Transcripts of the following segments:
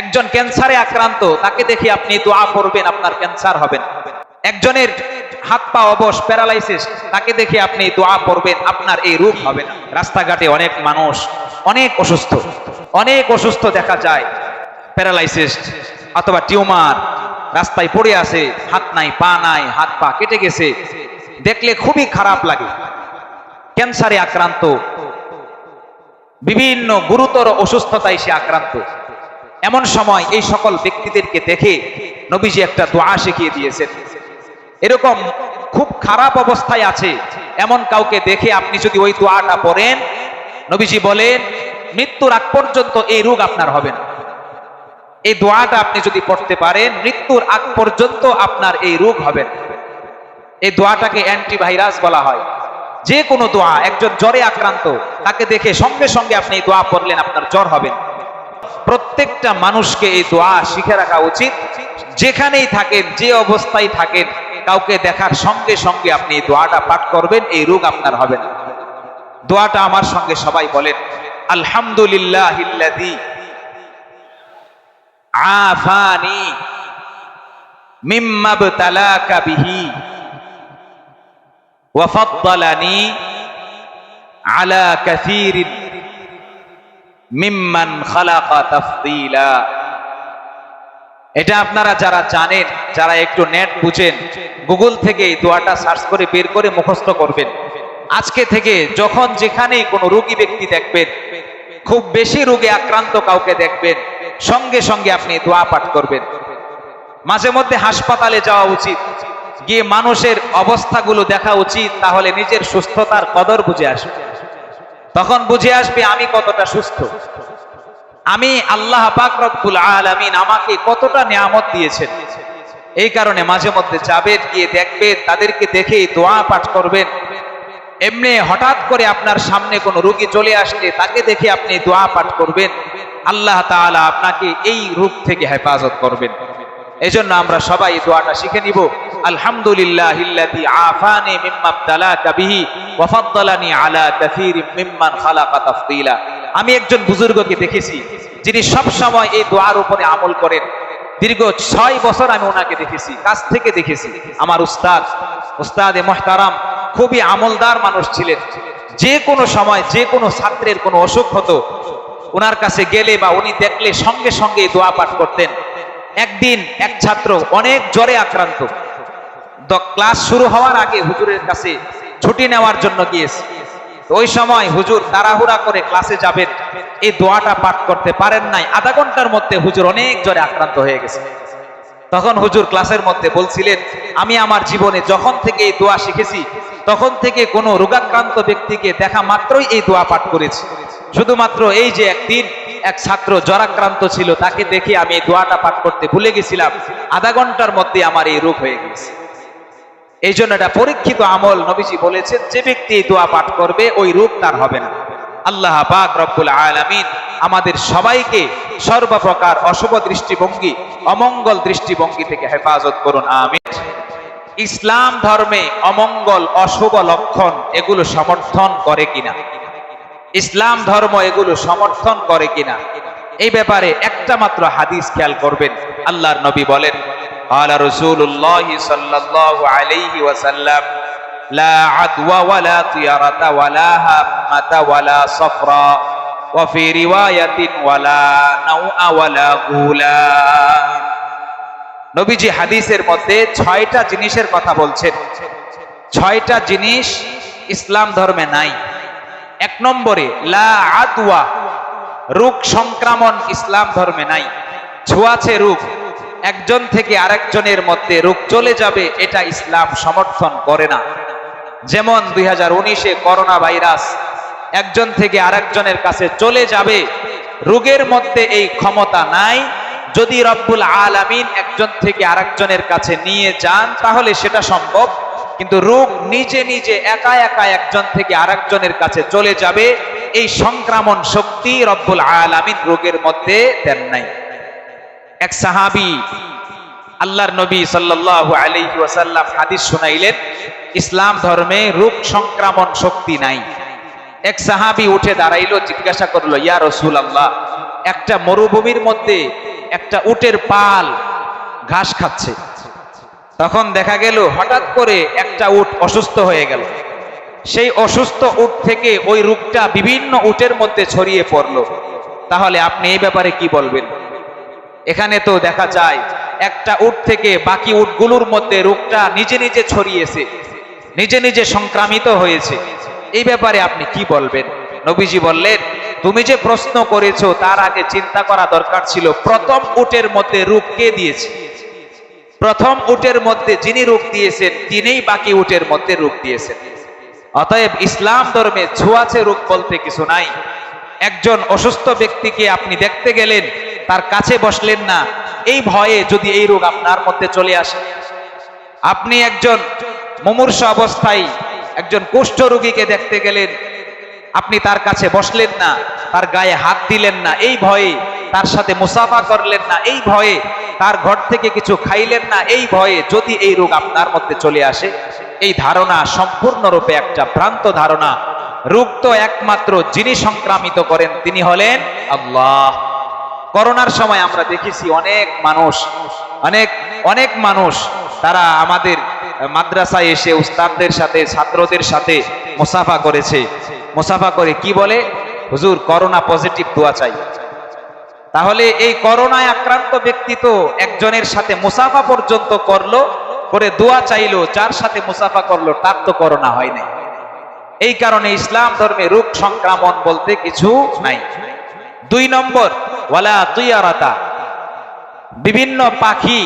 একজন ক্যান্সারে আক্রান্ত, তাকে দেখে আপনি দোয়া করবেন, আপনার ক্যান্সার হবে একজনের হাত পা অবশ, প্যারালাইসিস, তাকে দেখে আপনি দোয়া করবেন, আপনার এই রোগ হবে না। রাস্তাঘাটে অনেক মানুষ অনেক অসুস্থ অনেক অসুস্থ দেখা যায়। প্যারালাইসিস অথবা টিউমার রাস্তায় পড়ে আছে, হাত নাই, পা নাই, হাত পা কেটে গেছে। দেখলে খুবই খারাপ লাগে। ক্যান্সারে আক্রান্ত, বিভিন্ন গুরুতর অসুস্থতায় সে আক্রান্ত। এমন সময় এই সকল ব্যক্তিদেরকে দেখে নবীজি একটা দোয়া শিখিয়ে দিয়েছেন। এরকম খুব খারাপ অবস্থায় আছে, এমন কাউকে দেখে আপনি যদি ওই দোয়াটা পড়েন, নবীজি বলেন, মৃত্যুর আগ পর্যন্ত এই রোগ আপনার হবে না। এই দোয়াটা আপনি যদি পড়তে পারেন, মৃত্যুর আগ পর্যন্ত আপনার এই রোগ হবে না। এই দোয়াটাকে অ্যান্টিভাইরাস বলা হয়। যে কোনো দোয়া, একজন জ্বরে আক্রান্ত, তাকে দেখে সঙ্গে সঙ্গে আপনি এই দোয়া পড়লেন, আপনার জ্বর হবে না। প্রত্যেকটা মানুষকে এই দোয়া শিখে রাখা উচিত। যেখানেই থাকেন, যে অবস্থায় থাকেন, কাউকে দেখার সঙ্গে সঙ্গে আপনি দোয়াটা পাঠ করবেন, এই রোগ আপনার হবে না। দোয়াটা আমার সঙ্গে সবাই বলেন আলহামদুলিল্লাহ আফানি মিম্মা বতালাকা বিহি ওয়াফাদ্দালানি আলা কাসীরিন মিম্মান খালাকা তাফদীলা। এটা আপনারা যারা জানেন, যারা একটু নেট বুঝেন, গুগল থেকে এই দোয়াটা সার্চ করে বের করে মুখস্থ করবেন। আজকে থেকে যখন যেখানেই কোনো রোগী ব্যক্তি দেখবেন, খুব বেশি রোগে আক্রান্ত কাউকে দেখবেন, সঙ্গে সঙ্গে আপনি দোয়া পাঠ করবেন। মাঝে মধ্যে হাসপাতালে যাওয়া উচিত, গিয়ে মানুষের অবস্থাগুলো দেখা উচিত, তাহলে নিজের সুস্থতার কদর বুঝে আসবে। তখন বুঝে আসবে আমি কতটা সুস্থ। আমি আল্লাহ পাক রব্বুল আলামিন আমাকে কতটা নিয়ামত দিয়েছেন। এই কারণে মাঝে মধ্যে যাবেন, গিয়ে দেখবেন, তাদেরকে দেখে দোয়া পাঠ করবেন। এমনি হঠাৎ করে আপনার সামনে কোনো রোগী চলে আসলে তাকে দেখে আপনি দোয়া পাঠ করবেন। আল্লাহ তাআলা আপনাকে এই রূপ থেকে হেফাজত করবেন। এজন্য আমরা সবাই দোয়াটা শিখে নিব। আলহামদুলিল্লাহ ইল্লাযী আফানি মিম্মা ইবতালাকা বিহি ওয়া ফাদ্দালানি আলা কাসীরিম মিম্মান খালাকা তাফদীলা। আমি একজন বুজুর্গকে দেখেছি, যিনি সব সময় এই দোয়ার উপরে আমল করেন। দীর্ঘ ছয় বছর আমি ওনাকে দেখেছি, কাছ থেকে দেখেছি। আমার উস্তাদ, উস্তাদে মোহতারাম খুবই আমলদার মানুষ ছিলেন। যে কোনো সময়, যে কোনো ছাত্রের কোনো অসুখ হতো, ওনার কাছে গেলে বা উনি দেখলে সঙ্গে সঙ্গে দোয়া পাঠ করতেন। একদিন এক ছাত্র অনেক জ্বরে আক্রান্ত। ক্লাস শুরু হওয়ার আগে হুজুরের কাছে ছুটি নেওয়ার জন্য গিয়েছে। ওই সময় হুজুর তাড়াহুড়া করে ক্লাসে যাবেন। এই দোয়াটা পাঠ করতে পারেন নাই। আধা ঘণ্টার মধ্যে হুজুর অনেক জ্বরে আক্রান্ত হয়ে গেছে। তখন হুজুর ক্লাসের মধ্যে বলছিলেন, আমি আমার জীবনে যখন থেকে এই দোয়া শিখেছি, তখন থেকে কোনো রোগাক্রান্ত ব্যক্তিকে দেখা মাত্রই এই দোয়া পাঠ করেছি। শুধুমাত্র এই যে একদিন এক ছাত্র জ্বরাক্রান্ত ছিল, তাকে দেখে আমি দোয়াটা পাঠ করতে ভুলে গেছিলাম। আধা ঘণ্টার মধ্যে আমার এই রোগ হয়ে গেছে। এই জন্য এটা পরীক্ষিত আমল নবীজি বলেছেন, যে ব্যক্তি দোয়া পাঠ করবে, ওই রোগ তার হবে না। আল্লাহ পাক রব্বুল আলামিন আমাদের সবাইকে সর্বপ্রকার অশুভ দৃষ্টিভঙ্গি, অমঙ্গল দৃষ্টিভঙ্গি থেকে হেফাজত করুন, আমিন। ইসলাম ধর্মে অমঙ্গল, অশুভ লক্ষণ এগুলো সমর্থন করে কিনা? ইসলাম ধর্ম এগুলো সমর্থন করে কিনা? এই ব্যাপারে একটা মাত্র হাদিস খেয়াল করবেন। আল্লাহর নবী বলেন আলা লা ওয়া নবীজি হাদিসের মধ্যে ছয়টা জিনিসের কথা বলছেন। ছয়টা জিনিস ইসলাম ধর্মে নাই। এক নম্বরে, লা আদওয়া, রোগ সংক্রমণ ইসলাম ধর্মে নাই। ছোঁয়াছে রোগ। একজন থেকে আরেকজনের মধ্যে রোগ চলে যাবে, এটা ইসলাম সমর্থন করে না। যেমন দুই হাজার উনিশে করোনা ভাইরাস একজন থেকে আরেকজনের কাছে চলে যাবে, রোগের মধ্যে এই ক্ষমতা নাই। যদি রব্বুল আলামিন একজন থেকে আরেকজনের কাছে নিয়ে যান, তাহলে সেটা সম্ভব কিন্তু রোগ নিজে নিজে একা একা একজন থেকে আরেকজনের কাছে চলে যাবে, এই সংক্রমণ শক্তি রব্বুল আলামিন রোগের মধ্যে দেন নাই। এক সাহাবি আল্লাহর নবী সাল্লাল্লাহু আলাইহি ওয়াসাল্লাম হাদিস শুনাইলেন, ইসলাম ধর্মে রোগ সংক্রমণ শক্তি নাই। এক সাহাবি উঠে দাঁড়াইলো, জিজ্ঞাসা করল, ইয়া রসুল আল্লাহ একটা মরুভূমির মধ্যে একটা উটের পাল ঘাস খাচ্ছে। তখন দেখা গেল, হঠাৎ করে একটা উট অসুস্থ হয়ে গেল। সেই অসুস্থ উট থেকে ওই রূপটা বিভিন্ন উটের মধ্যে ছড়িয়ে পড়ল। তাহলে আপনি এই ব্যাপারে কি বলবেন? এখানে তো দেখা যায়, একটা উট থেকে বাকি উটগুলোর মধ্যে রোগটা নিজে নিজে ছড়িয়েছে, নিজে নিজে সংক্রামিত হয়েছে। এই ব্যাপারে আপনি কি বলবেন? নবীজি বললেন, তুমি যে প্রশ্ন করেছ, তার আগে চিন্তা করা দরকার ছিল, প্রথম উটের মধ্যে রূপ কে দিয়েছে? প্রথম উটের মধ্যে যিনি রূপ দিয়েছেন, তিনিই বাকি উটের মধ্যে রূপ দিয়েছেন। অতএব ইসলাম ধর্মে ছোঁয়াচে রোগ বলতে কিছু নাই। একজন অসুস্থ ব্যক্তিকে আপনি দেখতে গেলেন, তার কাছে বসলেন না, এই ভয়ে যদি এই রোগ আপনার মধ্যে চলে আসে। আপনি একজন মুমূর্ষ অবস্থায় একজন কুষ্ঠ রোগীকে দেখতে গেলেন, আপনি তার কাছে বসলেন না, তার গায়ে হাত দিলেন না, এই ভয়ে তার সাথে মুসাফা করলেন না, এই ভয়ে তার ঘর থেকে কিছু খাইলেন না, এই ভয়ে যদি এই রোগ আপনার মধ্যে চলে আসে, এই ধারণা সম্পূর্ণরূপে একটা ভ্রান্ত ধারণা। রোগ তো একমাত্র যিনি সংক্রামিত করেন, তিনি হলেন আল্লাহ। করোনার সময় আমরা দেখেছি অনেক মানুষ, অনেক অনেক মানুষ তারা আমাদের মাদ্রাসায় এসে উস্তাদদের সাথে, ছাত্রদের সাথে মুসাফা করেছে। মুসাফা করে কি বলে? হুজুর, করোনা পজিটিভ দোয়া চাই। তাহলে এই করোনায় আক্রান্ত ব্যক্তি তো একজনের সাথে মুসাফা পর্যন্ত করল, করে দোয়া চাইলো, যার সাথে মুসাফা করল, তার তো করোনা হয় নাই। এই কারণে ইসলাম ধর্মে রোগ সংক্রমণ বলতে কিছু নাই। দুই নম্বর, ওয়ালা তুইয়ারাতা। বিভিন্ন পাখি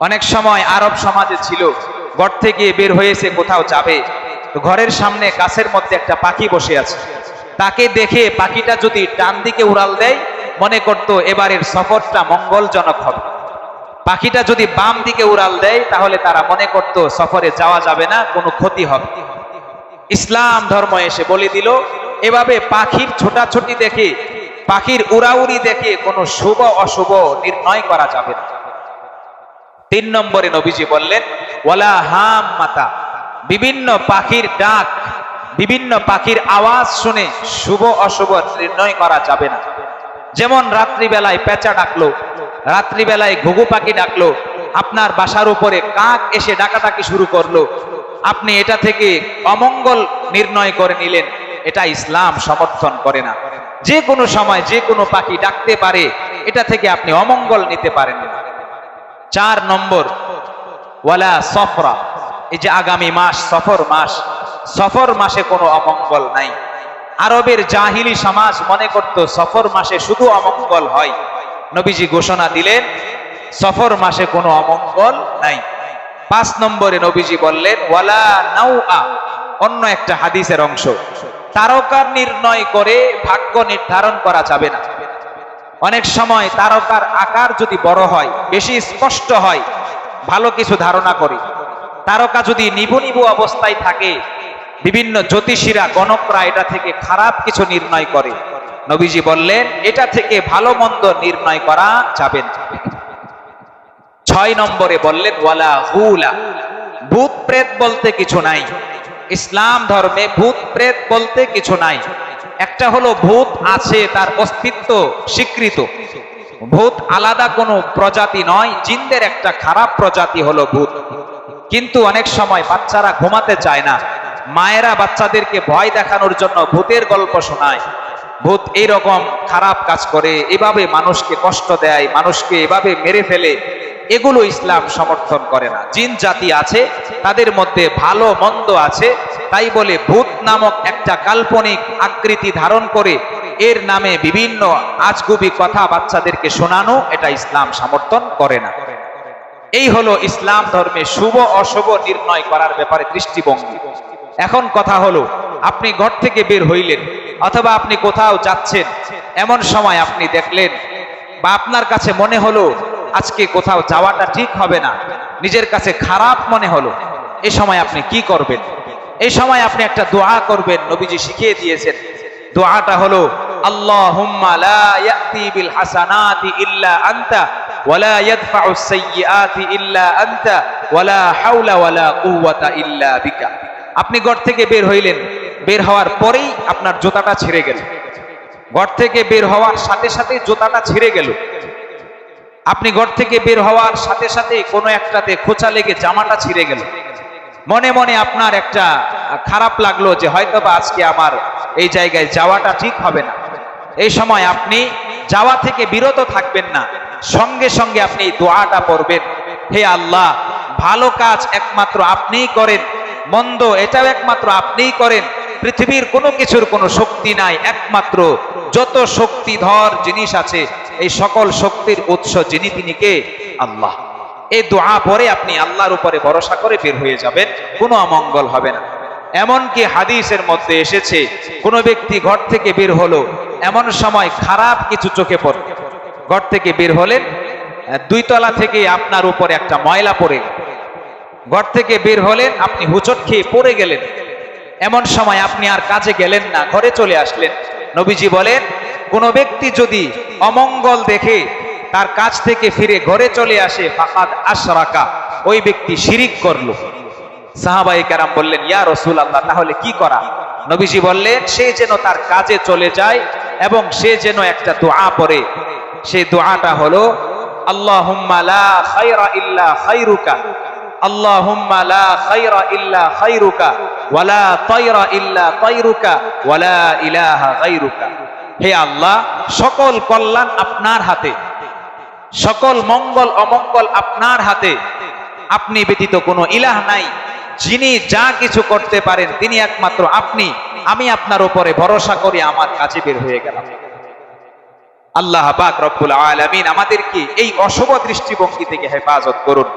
অনেক সময় আরব সমাজে ছিল, ঘর থেকে বের হয়েছে, কোথাও যাবে। ঘরের সামনে গাছের মধ্যে একটা পাখি বসে আছে। তাকে দেখে পাখিটা যদি ডান দিকে উড়াল দেয় মনে করতো এবারের সফরটা মঙ্গলজনক হবে। পাখিটা যদি বাম দিকে উড়াল দেয়, তাহলে তারা মনে করত সফরে যাওয়া যাবে না, কোনো ক্ষতি হবে। ইসলাম ধর্ম এসে বলে দিল, এভাবে পাখির ছোটাছুটি দেখে, পাখির উড়াউড়ি দেখে কোনো শুভ অশুভ নির্ণয় করা যাবে না। তিন নম্বরে নবীজি বললেন, ওয়ালা হাম মাতা বিভিন্ন পাখির ডাক, বিভিন্ন পাখির আওয়াজ শুনে শুভ অশুভ নির্ণয় করা যাবে না। যেমন রাত্রিবেলায় পেঁচা ডাকলো, রাত্রিবেলায় ঘুঘু পাখি ডাকলো, আপনার বাসার উপরে কাক এসে ডাকাডাকি শুরু করল। আপনি এটা থেকে অমঙ্গল নির্ণয় করে নিলেন, এটা ইসলাম সমর্থন করে না। যে কোনো সময় যে কোনো পাখি ডাকতে পারে, এটা থেকে আপনি অমঙ্গল নিতে পারেন চার নম্বর, ওয়ালা সফরা। এই যে আগামী মাস, সফর মাস, সফর মাসে কোনো অমঙ্গল নাই। আরবের জাহিলি সমাজ মনে করত সফর মাসে শুধু অমঙ্গল হয়। নবীজি ঘোষণা দিলেন, সফর মাসে কোনো অমঙ্গল নাই। পাঁচ নম্বরে নবীজি বললেন, ওয়ালা নাউ আ অন্য একটা হাদিসের অংশ। তারকার নির্ণয় করে ভাগ্য নির্ধারণ করা যাবে না। অনেক সময় তারকার আকার যদি বড় হয়, বেশি স্পষ্ট হয়, ভালো কিছু ধারণা করি। তারকা যদি নিবু নিবু অবস্থায় থাকে বিভিন্ন জ্যোতিষীরা, গণকরা এটা থেকে খারাপ কিছু নির্ণয় করে। নবীজি বললেন, এটা থেকে ভালো মন্দ নির্ণয় করা যাবে না। ছয় নম্বরে বললেন, ওয়ালা হুলা ভূত প্রেত বলতে কিছু নাই। ইসলাম ধর্মে ভূত প্রেত বলতে কিছু নাই। একটা হলো ভূত আছে, তার অস্তিত্ব স্বীকৃত। ভূত আলাদা কোনো প্রজাতি নয়, জিনদের একটা খারাপ প্রজাতি হলো ভূত। কিন্তু অনেক সময় বাচ্চারা ঘুমাতে চায় না। মায়েরা বাচ্চাদেরকে ভয় দেখানোর জন্য ভূতের গল্প শোনায়। ভূত এইরকম খারাপ কাজ করে, এভাবে মানুষকে কষ্ট দেয়, মানুষকে এভাবে মেরে ফেলে। এগুলো ইসলাম সমর্থন করে না। জিন জাতি আছে, তাদের মধ্যে ভালো মন্দ আছে, তাই বলে ভূত নামক একটা কাল্পনিক আকৃতি ধারণ করে এর নামে বিভিন্ন আজগুবি কথা বাচ্চাদেরকে শোনানো, এটা ইসলাম সমর্থন করে না। এই হলো ইসলাম ধর্মে শুভ অশুভ নির্ণয় করার ব্যাপারে দৃষ্টিভঙ্গি। এখন কথা হলো, আপনি ঘর থেকে বের হইলেন, অথবা আপনি কোথাও যাচ্ছেন, এমন সময় আপনি দেখলেন, বা আপনার কাছে মনে হলো, আজকে কোথাও যাওয়াটা ঠিক হবে না, নিজের কাছে খারাপ মনে হলো এই সময় আপনি কি করবেন? এই সময় আপনি একটা দোয়া করবেন, নবীজি শিখিয়ে দিয়েছেন, দোয়াটা হলো আনতা ওয়ালা ওয়ালা ইল্লা বিকা। আপনি ঘর থেকে বের হইলেন, বের হওয়ার পরেই আপনার জুতাটা ছিঁড়ে গেল। ঘর থেকে বের হওয়ার সাথে সাথে জুতাটা ছিঁড়ে গেল। আপনি ঘর থেকে বের হওয়ার সাথে সাথে কোনো একটাতে খোঁচা লেগে জামাটা ছিঁড়ে গেল। মনে মনে আপনার একটা খারাপ লাগল যে হয়তো বা আজকে আমার এই জায়গায় যাওয়াটা ঠিক হবে না। এই সময় আপনি যাওয়া থেকে বিরত থাকবেন না। সঙ্গে সঙ্গে আপনি দোয়াটা পড়বেন। হে আল্লাহ, ভালো কাজ একমাত্র আপনিই করেন। মন্দ, এটাও একমাত্র আপনিই করেন। পৃথিবীর কোনো কিছুর কোনো শক্তি নাই, একমাত্র যত শক্তিধর জিনিস আছে, এই সকল শক্তির উৎস যিনি তিনি কে? আল্লাহ। এই দোয়া পরে আপনি আল্লাহর উপরে ভরসা করে বের হয়ে যাবেন, কোনো অমঙ্গল হবে না। এমনকি হাদিসের মধ্যে এসেছে, কোনো ব্যক্তি ঘর থেকে বের হলো, এমন সময় খারাপ কিছু চোখে পড়ে। ঘর থেকে বের হলেন, দুই তলা থেকে আপনার উপরে একটা ময়লা পড়ে। গেল ঘর থেকে বের হলেন, আপনি হুচট খেয়ে পড়ে গেলেন। এমন সময় আপনি আর কাজে গেলেন না, ঘরে চলে আসলেন। নবীজি বলেন, কোন ব্যক্তি যদি অমঙ্গল দেখে, তার কাজ থেকে ফিরে ঘরে চলে আসে, ফাকাদ আশরাকা, ওই ব্যক্তি শিরিক করল। সাহাবাই কারাম বললেন, ইয়া রসুল আল্লাহ তাহলে কি করা? নবীজি বললেন, সে যেন তার কাজে চলে যায় এবং সে যেন একটা দোয়া পড়ে। সে দোয়াটা হলো খায়রা ইল্লা খায়রুকা আল্লাহুম্মা লা খায়রা ইল্লা খায়রুকা ওয়ালা তায়রা ইল্লা তায়রুকা ওয়ালা ইলাহা গায়রুকা। হে আল্লাহ, সকল কল্যাণ আপনার হাতে, সকল মঙ্গল অমঙ্গল আপনার হাতে। আপনি ব্যতীত কোনো ইলাহ নাই, যিনি যা কিছু করতে পারেন তিনি একমাত্র আপনি। আমি আপনার উপরে ভরসা করে, আমার কাছে বের হয়ে গেলাম। আল্লাহ পাক রব্বুল আলামিন আমাদেরকে এই অশুভ দৃষ্টিভঙ্গি থেকে হেফাজত করুন।